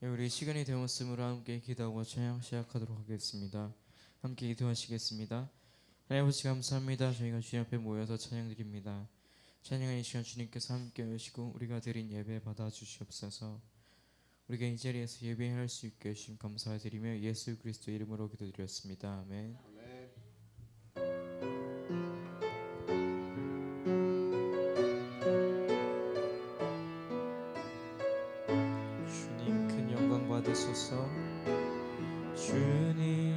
예, 우리 시간이 되었으므로 함께 기도하고 찬양 시작하도록 하겠습니다. 함께 기도하시겠습니다. 하나님 아버지 감사합니다. 저희가 주님 앞에 모여서 찬양드립니다. 이 시간 주님께서 함께 하시고 우리가 드린 예배 받아 주시옵소서. 우리가 이 자리에서 예배할 수 있게 주님 감사드리며 예수 그리스도 이름으로 기도드렸습니다. 아멘. 주님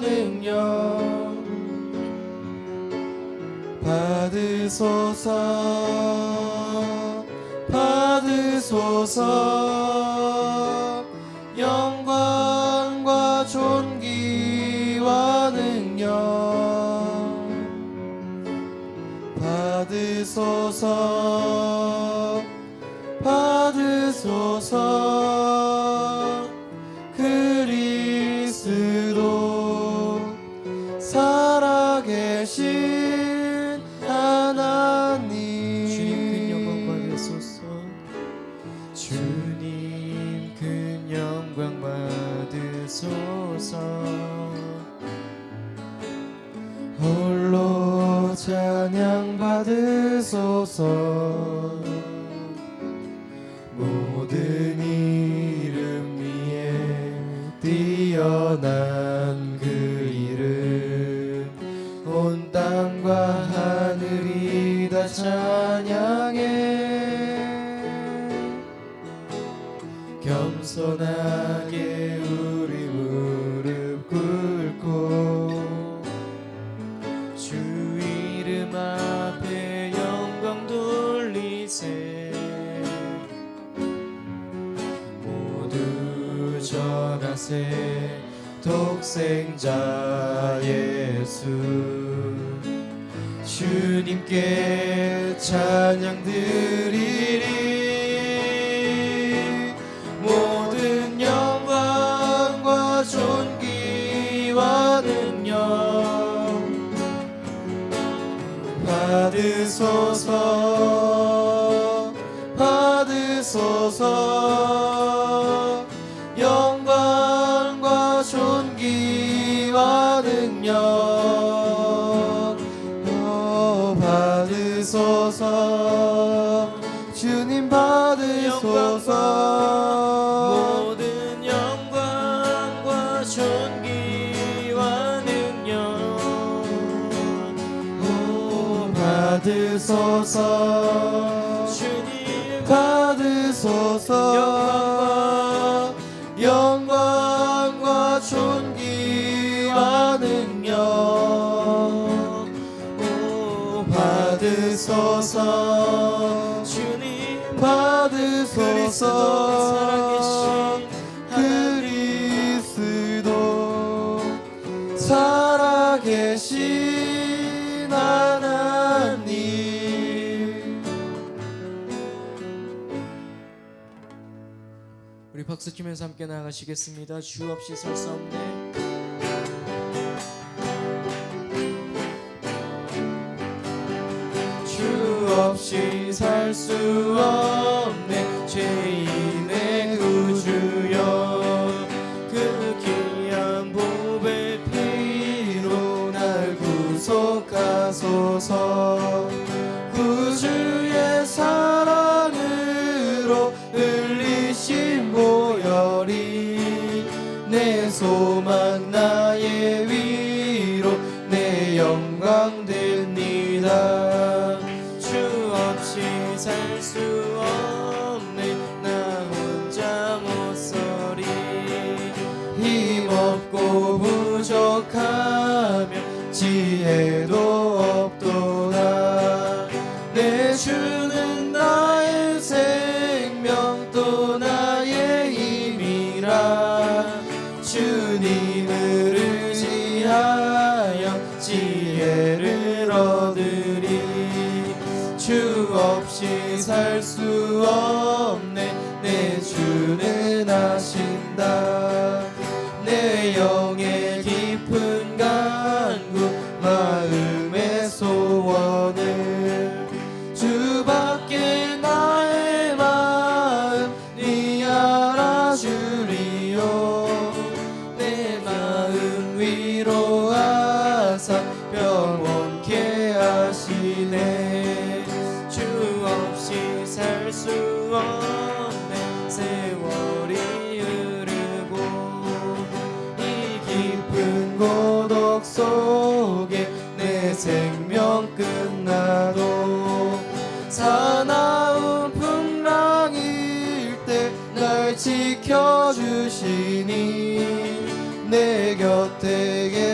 능력. 받으소서. 받으소서 받으소서. 모든 이름 위에 뛰어난 그 이름. 온 땅과 하늘이 다 찬양해. 겸손하 독생자 예수. 주님께 찬양 드리 능력 오, 받으소서 주님 받으소서 그리스도 살아계신 하나님 우리 박수 치면서 함께 나가시겠습니다. 주 없이 설 수 없네. 없이 살 수 없네. 죄인의 구주여 그 귀한 보배 피로 날 구속하소서 나타나신다.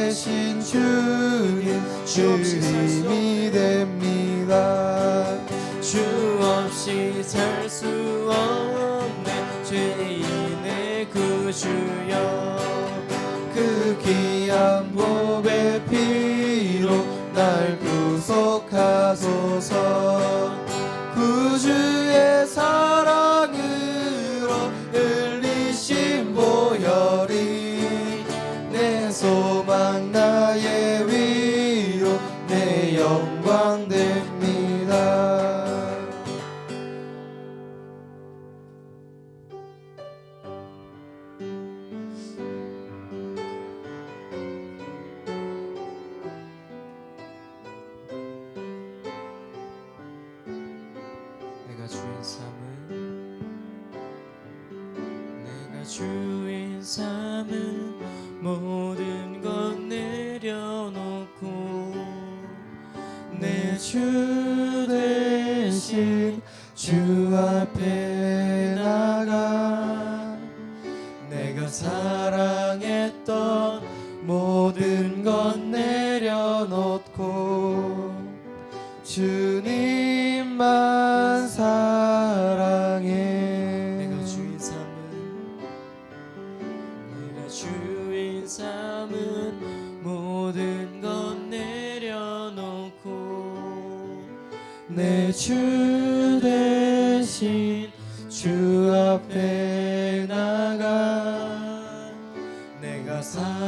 되신 주님 주님이 됩니다. 주 없이 살 수 없는 죄인의 그 구주여. 그 귀한 보배 피로 날 구속하소서. 주인 삼은 내가 주인 삼은 모든 것 내려놓고 내 주. passar.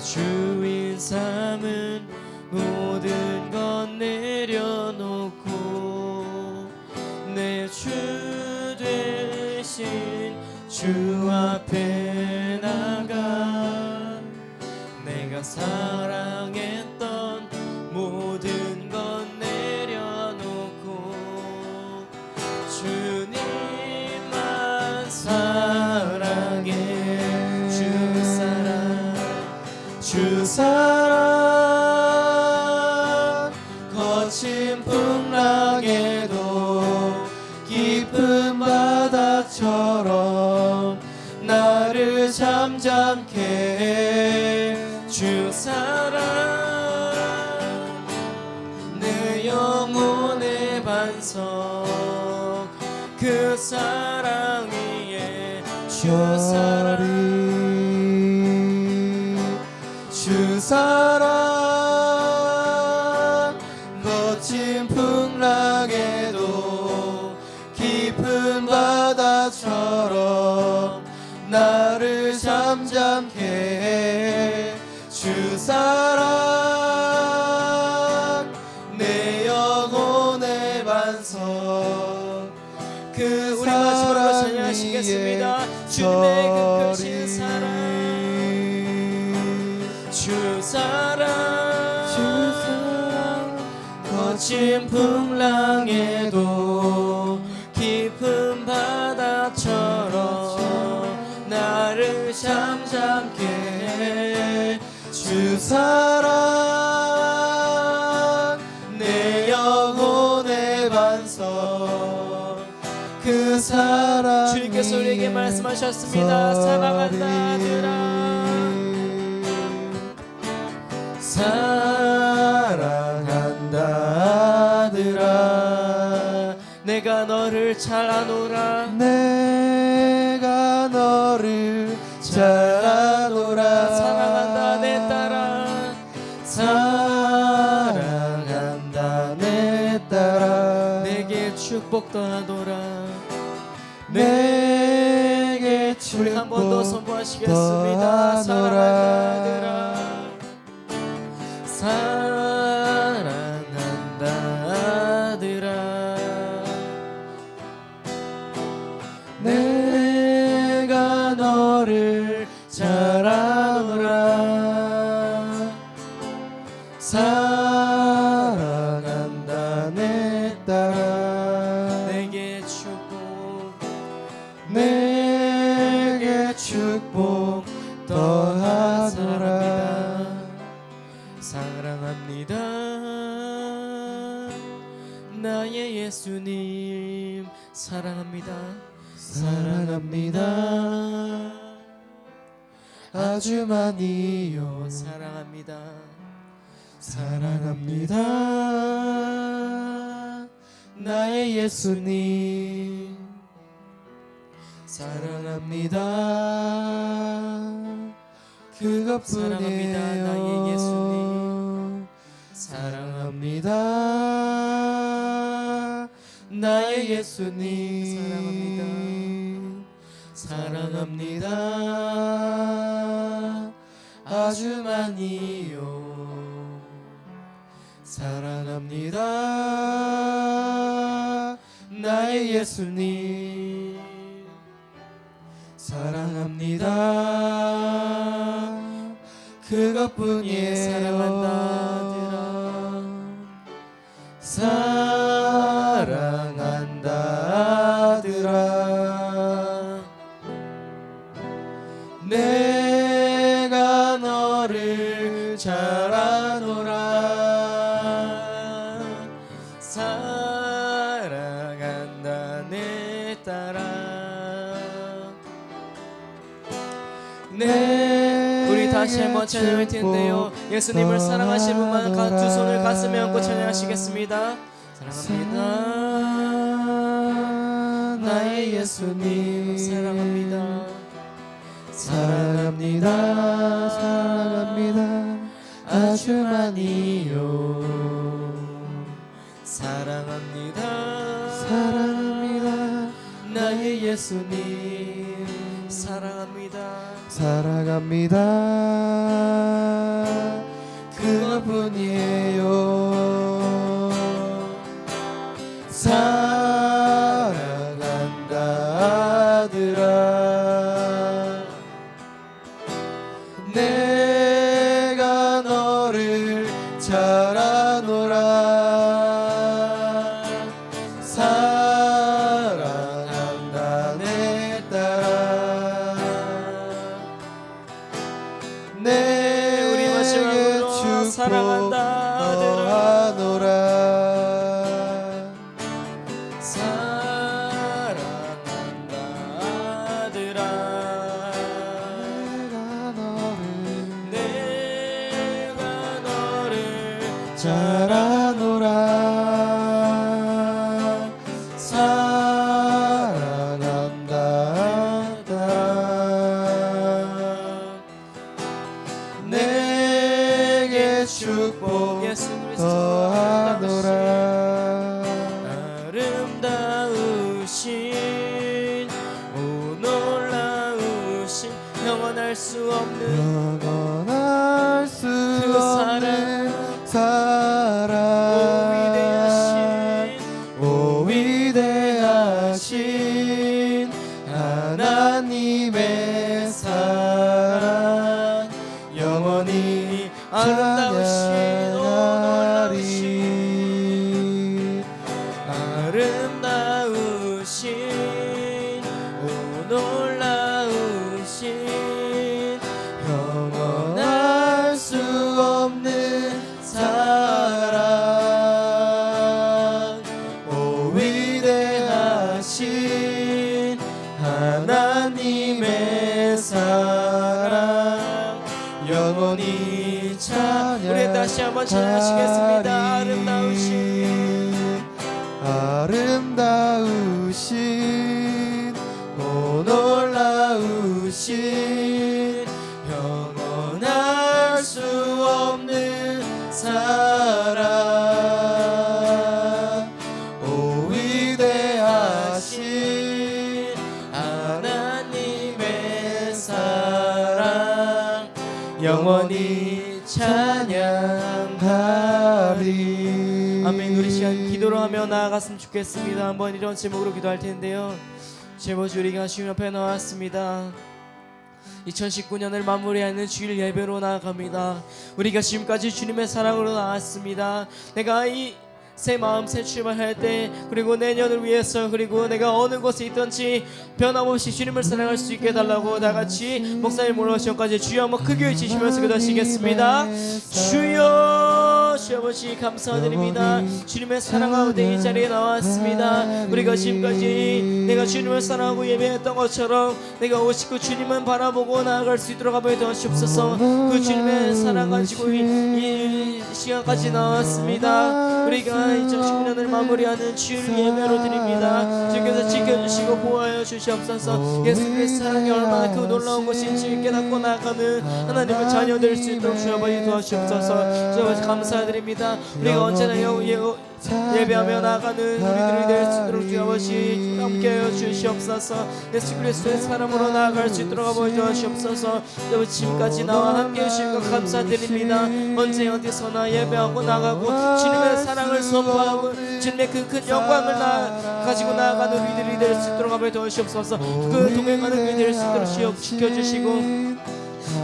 주인 삶은 모든 것 내려놓고 내 주 되신 주 앞에 나가 내가 살아 잠잠케 해 주 사랑. 내 영혼의 반석. 그 우리 마지막으로 찬양하시겠습니다. 주님의 그 크신 사랑. 주 사랑. 거친 풍랑 사랑 내 영혼의 반석. 그 사랑 주님께서 우리에게 말씀하셨습니다. 사랑한다 아들아. 사랑한다 아들아. 내가 너를 잘 아노라. 내가 너를 잘 더하노라. 내게 우리 한 번 더 선포하시겠습니다. 더하노라. 사랑한다 아들아 사랑한다 아들아. 내가 너를 잘 아노라. 사랑한다 내 딸아 예수님 사랑합니다. 사랑합니다. 아주 많이요. 사랑합니다. 사랑합니다. 나의 예수님. 사랑합니다. 그것뿐이에요. 사랑합니다, 나의 예수님. 사랑합니다 나의 예수님. 사랑합니다. 아주 많이요. 사랑합니다. 나의 예수님. 사랑합니다. 그것뿐이에요. 사랑한다 다시 한번 찬양할 텐데요. 예수님을 사랑하시는 분만 가- 두 손을 가슴에 얹고 찬양하시겠습니다. 사랑합니다. 나의 예수님. 사랑합니다. 사랑합니다. 사랑합니다. 아주 많이요. 사랑합니다. 사랑합니다. 나의 예수님. 사랑합니다 사랑합니다. 그뿐이에요 수 없는 영원한 우리 다시 한번 찬양하시겠습니다. 아름다우신 아름다우신 오 놀라우신 영원할 수 없는 사랑 기도로 하며 나아갔으면 좋겠습니다. 한번 이런 제목으로 기도할 텐데요. 제목 우리가 주님 앞에 나왔습니다. 2019년을 마무리하는 주일 예배로 나아갑니다. 우리가 지금까지 주님의 사랑으로 나왔습니다. 내가 이새 마음 새 출발할 때 그리고 내년을 위해서 그리고 내가 어느 곳에 있든지 변함없이 주님을 사랑할 수 있게 해달라고 다같이 목사님 모르시까지 주여 한번 크게 외치시면서 기도하시겠습니다. 주여 주 아버지 감사드립니다. 주님의 사랑 가운데 이 자리에 나왔습니다. 우리가 지금까지 내가 주님을 사랑하고 예배했던 것처럼 내가 오시고 주님은 바라보고 나아갈 수 있도록 하여 도와주옵소서. 그 주님의 사랑 가지고 이, 이 시간까지 나왔습니다. 우리가 2019년을 마무리하는 주일 예배로 드립니다. 주께서 지켜주시고 보호하여 주시옵소서. 예수 그리스도의 사랑이 얼마나 그 놀라운 것인지 깨닫고 나아가는 하나님의 자녀 될 수 있도록 주 아버지 도와주옵소서. 주 아버지 감사 드립니다. 우리가 언제나 여, 여, 예배하며 나아가는 우리들이 될 수 있도록 주 아버지 함께하여 주시옵소서. 예수 그리스도의 사람으로 나아갈 수 있도록 아버지 도와주옵소서. 주 아버지 지금까지 나와 함께 해 주신 것 감사드립니다. 언제 어디서나 예배하고 나가고 주님의 사랑을 선포하고 주님의 그 큰 영광을 나, 가지고 나아가는 우리들이 될 수 있도록 아버지 도와주옵소서. 그 동행하는 우리 될수 있도록 지켜주시고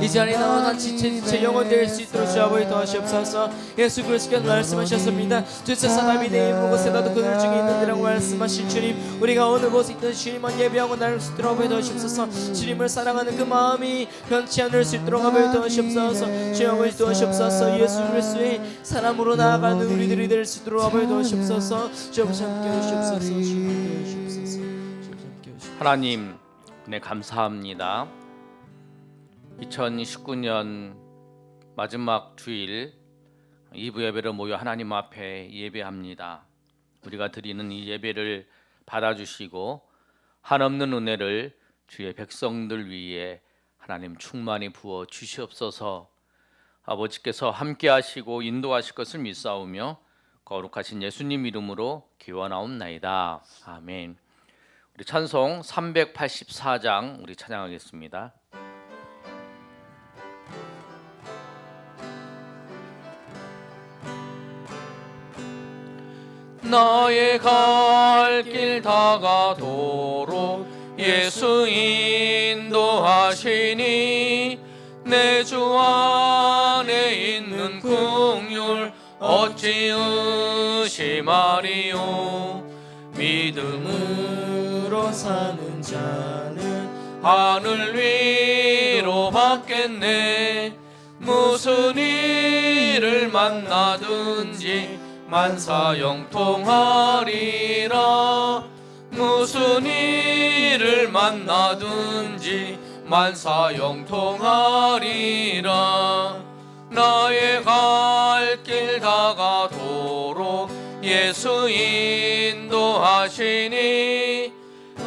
이 자리에 나와 같이 제, 제 영혼 될수 있도록 주 아버지 도와주옵소서. 예수 그리스도께서 말씀하셨습니다. 주세 사람이 내 이곳에 나도 그들 중에 있는지라고 말씀하신 주님 우리가 어느 곳에 있든 주님만 예배하고 나를 수 있도록 아버지 도와주옵소서. 주님을 사랑하는 그 마음이 변치 않을 수 있도록 아버지 도와주옵소서. 주 아버지 도와주옵소서. 예수 그리스도의 사람으로 나아가는 우리들이 될 수 있도록 아버지 도와주옵소서. 주 아버지 함께 해주옵소서. 주 함께 해주옵소서. 하나님, 네 감사합니다. 2019년 마지막 주일 2부 예배를 모여 하나님 앞에 예배합니다. 우리가 드리는 이 예배를 받아주시고 한없는 은혜를 주의 백성들 위에 하나님 충만히 부어 주시옵소서. 아버지께서 함께하시고 인도하실 것을 믿사오며 거룩하신 예수님 이름으로 기원하옵나이다. 아멘. 우리 찬송 384장 우리 찬양하겠습니다. 나의 갈 길 다가도록 예수 인도하시니 내 주 안에 있는 긍휼 어찌 의심하리요 믿음으로 사는 자는 하늘 위로 받겠네. 무슨 일을 만나든지 만사형통하리라. 무슨 일을 만나든지 만사형통하리라. 나의 갈 길 다가도록 예수 인도하시니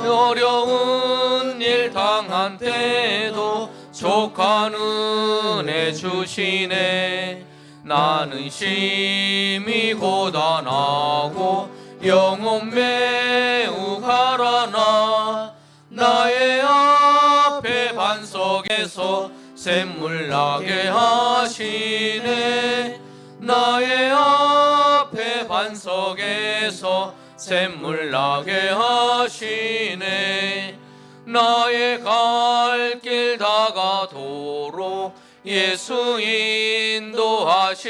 어려운 일 당한 때도 족한 은혜 주시네 나는 심히 고단하고 영혼 매우 가라나 나의 앞에 반석에서 샘물 나게 하시네. 나의 앞에 반석에서 샘물 나게 하시네. 나의 갈 길 다가도록 예수 인도하시니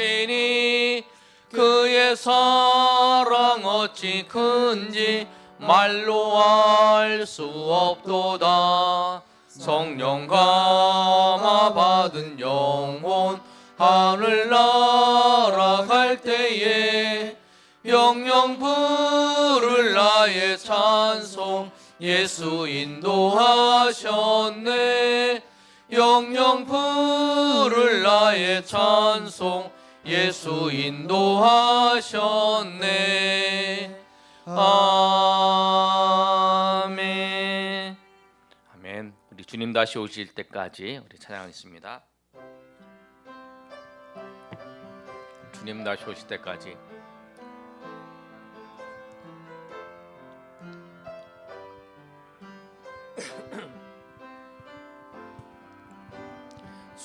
그의 사랑 어찌 큰지 말로 알 수 없도다. 성령 감화 받은 영혼 하늘 날아갈 때에 영영 부를 나의 찬송 예수 인도하셨네 영영 부를 나의 찬송. 예수 인도하셨네. 아멘. 아멘. 우리 주님 다시 오실 때까지 우리 찬양하겠습니다. 주님 다시 오실 때까지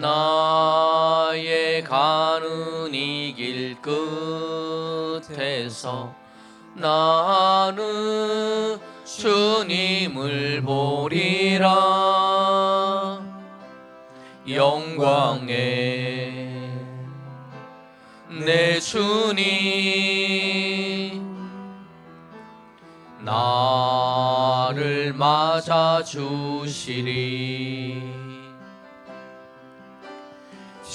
나의 가는 이 길 끝에서 나는 주님을 보리라. 영광에 내 주님 나를 맞아 주시리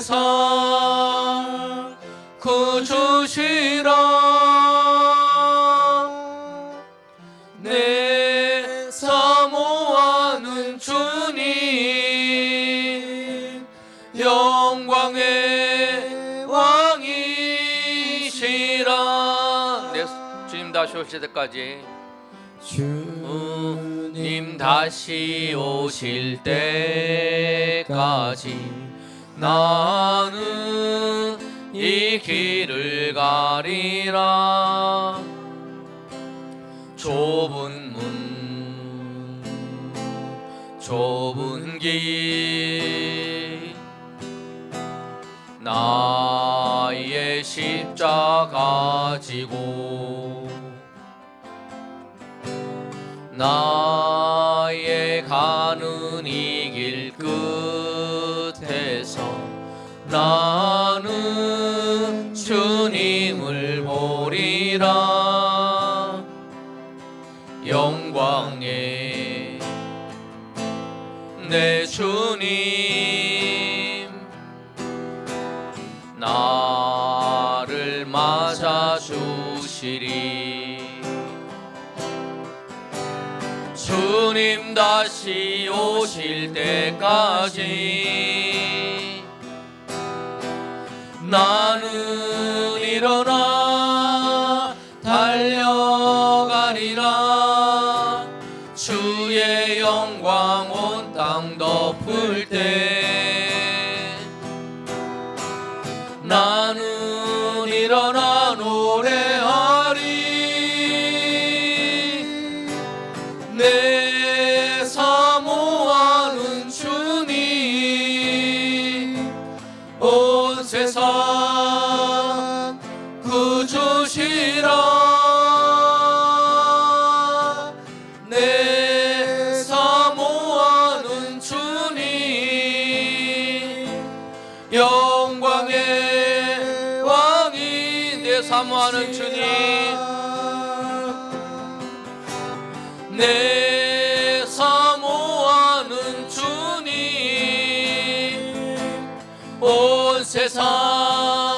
세상 그 구주시라. 내 사모하는 주님 영광의 왕이시라. 네, 주님 다시 오실 때까지. 주님 다시 오실 때까지 나는 이 길을 가리라. 좁은 문 좁은 길. 나의 십자가 지고 나 주님 나를 맞아 주시리. 주님 다시 오실 때까지 나는 일어나 사랑하는 주님 내 사모하는 주님 온 세상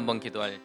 한번 기도할 때